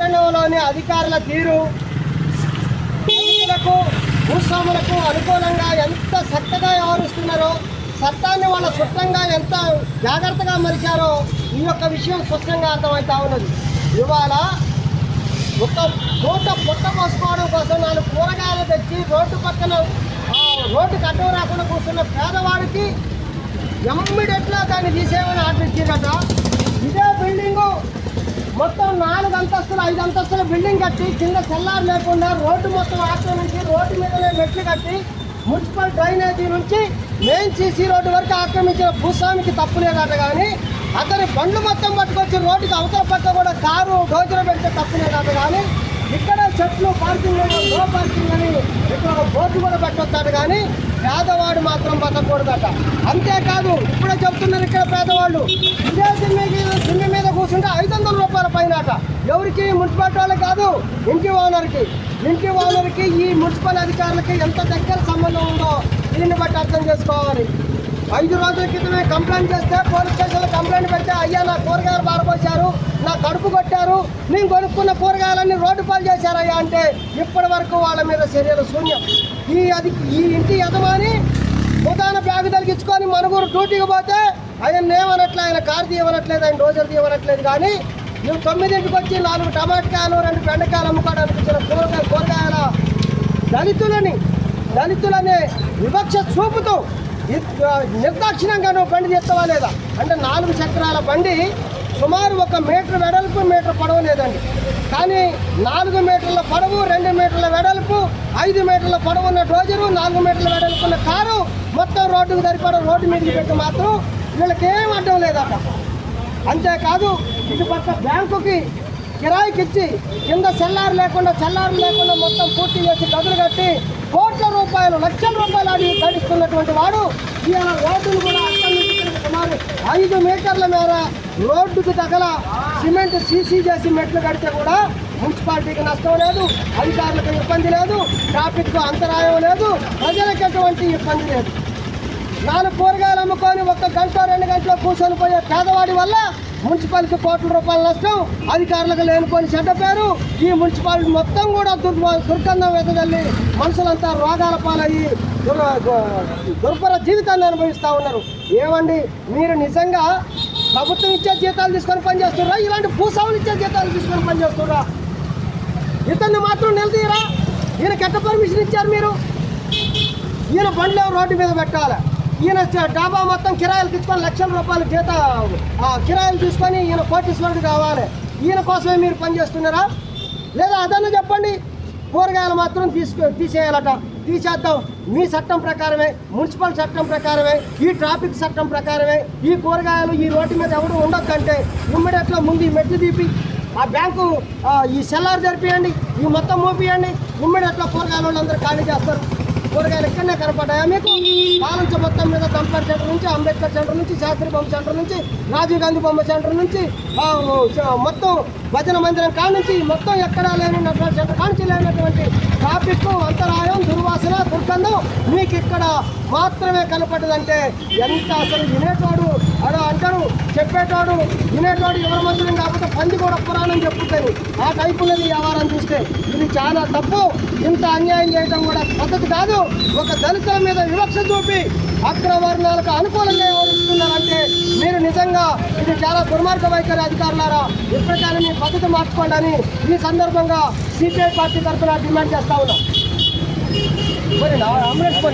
పట్టణంలోని అధికారుల తీరు దళితులకు భూస్వాములకు అనుకూలంగా ఎంత చక్కగా వ్యవహరిస్తున్నారో చట్టాన్ని వాళ్ళ స్పష్టంగా ఎంత జాగ్రత్తగా మరిచారో ఈ యొక్క విషయం స్పష్టంగా అర్థమవుతా ఉన్నది. ఇవాళ ఒక పూట పుట్ట పోసుకోవడం కోసం నాలుగు కూరగాయలు తెచ్చి రోడ్డు పక్కన రోడ్డు రోడ్డుకి అడ్డం రాకుండా కూర్చున్న పేదవాడికి ఎమ్మిడెట్లా దాన్ని తీసేయమని ఆర్డర్ ఇచ్చారట ఇదే బిల్డింగు మొత్తం నాలుగు అంతస్తులు ఐదు అంతస్తుల బిల్డింగ్ కట్టి కింద సెల్లార్ లేకుండా రోడ్డు మొత్తం ఆక్రమించి రోడ్డు మీదనే మెట్లు కట్టి మున్సిపల్ డ్రైనేజీ నుంచి మెయిన్ సీసీ రోడ్డు వరకు ఆక్రమించిన భూస్వామికి తప్పు లేదట కానీ అతని బండ్లు మొత్తం పట్టుకొచ్చి రోడ్డుకి అవతల పక్క కూడా కారు డోజులు పెడితే తప్పు లేదట కానీ ఇక్కడ చెట్లు పార్కింగ్ నో పార్కింగ్ అని ఇక్కడ ఒక బోర్డు కూడా పెట్టొచ్చాడు కానీ పేదవాడు మాత్రం బతకూడదట. అంతేకాదు ఇప్పుడే చెప్తున్నారు ఇక్కడ పేదవాళ్ళు. ఇదే దిమ్మి మీద దిమ్మి మీద కూర్చుంటే ఐదు ఎవరికి మున్సిపాలిటీ వాళ్ళకి కాదు ఇంటి ఓనర్కి. ఇంటి ఓనర్కి ఈ మున్సిపల్ అధికారులకి ఎంత దగ్గర సంబంధం ఉందో దీన్ని బట్టి అర్థం చేసుకోవాలి. ఐదు రోజుల క్రితమే కంప్లైంట్ చేస్తే పోలీస్ స్టేషన్లో కంప్లైంట్ పెడితే అయ్యా నా కూరగాయలు పారబోశారు నా కడుపు కొట్టారు నేను కొనుక్కున్న కూరగాయలన్నీ రోడ్డు పాలు చేశారయ్యా అంటే ఇప్పటి వరకు వాళ్ళ మీద చర్యలు శూన్యం. ఈ అది ఈ ఇంటి యజమాని ఉదాహరణ బ్యాగ్ తలిగించుకొని మనుగురు డ్యూటీకి పోతే ఆయన ఏమనట్లే ఆయన కారు తీయమనట్లేదు ఆయన రోజులు తీయమనట్లేదు కానీ నువ్వు తొమ్మిదింటికి వచ్చి నాలుగు టమాటకాయలు రెండు బెండకాయలు అమ్ముకోవడానికి వచ్చిన కూరగాయ కూరగాయల దళితులని దళితులనే వివక్ష చూపుతూ ఇ- నిర్దాక్షిణ్యంగా నువ్వు బండి తీస్తావా లేదా? అంటే నాలుగు చక్రాల బండి సుమారు ఒక మీటర్ వెడల్పు మీటర్ పొడవు లేదండి. కానీ నాలుగు మీటర్ల పొడవు రెండు మీటర్ల వెడల్పు ఐదు మీటర్ల పొడవు ఉన్న డోజరు నాలుగు మీటర్ల వెడల్పు ఉన్న కారు మొత్తం రోడ్డుకు సరిపడ రోడ్డు మీదకి పెట్టి మాత్రం వీళ్ళకేం అడ్డం లేదట అంతేకాదు ఇటుపక్క బ్యాంకుకి కిరాయికి ఇచ్చి కింద సెల్లారు లేకుండా చల్లారు లేకుండా మొత్తం పూర్తి చేసి గదులు కట్టి కోట్ల రూపాయలు లక్షల రూపాయలు అడిగి గడిస్తున్నటువంటి వాడు. ఇవాళ రోడ్డును కూడా అక్కడి నుంచి సుమారు ఐదు మీటర్ల మేర రోడ్డుకు తగల సిమెంట్ సీసీ చేసి మెట్లు కడితే కూడా మున్సిపాలిటీకి నష్టం లేదు అధికారులకు ఇబ్బంది లేదు ట్రాఫిక్కు అంతరాయం లేదు ప్రజలకు ఎటువంటి ఇబ్బంది లేదు. నాలుగు కూరగాయలు అమ్ముకొని ఒక గంట రెండు గంటలు కూర్చొని పోయే పేదవాడి వల్ల మున్సిపాలిటీ కోట్ల రూపాయల నష్టం అధికారులకు లేనిపోని చెడ్డ పేరు. ఈ మున్సిపాలిటీ మొత్తం కూడా దుర్ దుర్గంధం వెతగల్లి మనుషులంతా రోగాల పాలయ్యి దుర్భర జీవితాన్ని అనుభవిస్తూ ఉన్నారు. ఏమండి? మీరు నిజంగా ప్రభుత్వం ఇచ్చే జీతాలు తీసుకొని పనిచేస్తున్నారా ఇలాంటి భూసాములు ఇచ్చే జీతాలు తీసుకొని పనిచేస్తున్నారా ఇతన్ని మాత్రం నిలదీయరా? ఈయన కెట్ట పర్మిషన్ ఇచ్చారు మీరు? ఈయన బండ్లు రోడ్డు మీద పెట్టాలి? ఈయన డాబా మొత్తం కిరాయిలు తీసుకొని లక్షల రూపాయలు జీత ఆ, కిరాయిలు తీసుకొని ఈయన కోటీశ్వరుడు కావాలి. ఈయన కోసమే మీరు పనిచేస్తున్నారా? లేదా అదన్నా చెప్పండి. కూరగాయలు మాత్రం తీసుకు తీసేయాలట. తీసేద్దాం. మీ చట్టం ప్రకారమే మున్సిపల్ చట్టం ప్రకారమే ఈ ట్రాఫిక్ చట్టం ప్రకారమే ఈ కూరగాయలు ఈ రోడ్డు మీద ఎవరు ఉండొద్దంటే ఇమ్మీడియట్లో ముందు ఈ మెట్లు తీపి ఆ బ్యాంకు ఈ సెల్లార్ జరిపియండి ఈ మొత్తం మోపియండి. ఇమ్మీడియట్లో కూరగాయలు వాళ్ళందరూ ఖాళీ చేస్తారు. కూరగాయలు ఇక్కడనే కనపడ్డాయా. మీకు పాలంచ మొత్తం మీద దంపర్ సెంటర్ నుంచి అంబేద్కర్ సెంటర్ నుంచి శాస్త్రి బొమ్మ సెంటర్ నుంచి రాజీవ్ గాంధీ బొమ్మ సెంటర్ నుంచి మొత్తం భజన మందిరం కానించి మొత్తం ఎక్కడా లేని సెంటర్ కానించి లేనటువంటి ట్రాఫిక్ అంతరాయం దుర్వాసన దుర్గంధం మీకు ఇక్కడ మాత్రమే కనపడదంటే ఎంత అసలు వినేటోడు? అలా అంటారు చెప్పేటోడు వినేటోడు ఎవరి మందిరం కాకపోతే పంది కూడా పురాణం చెప్పుతుంది ఆ టైపు వ్యవహారం చూస్తే ఇది చాలా తప్పు. ఇంత అన్యాయం చేయడం కూడా పద్ధతి కాదు. ఒక దళితుల మీద వివక్ష చూపి అగ్రవర్ణాలకు అనుకూలంగా వివరిస్తున్నారంటే మీరు నిజంగా ఇది చాలా దుర్మార్గ వైఖరి అధికారులారా. ఇప్పటికైనా మీ పద్ధతి మార్చుకోండి అని ఈ సందర్భంగా సిపిఐ పార్టీ తరఫున డిమాండ్ చేస్తా ఉన్నాం. మరి అంబులెన్స్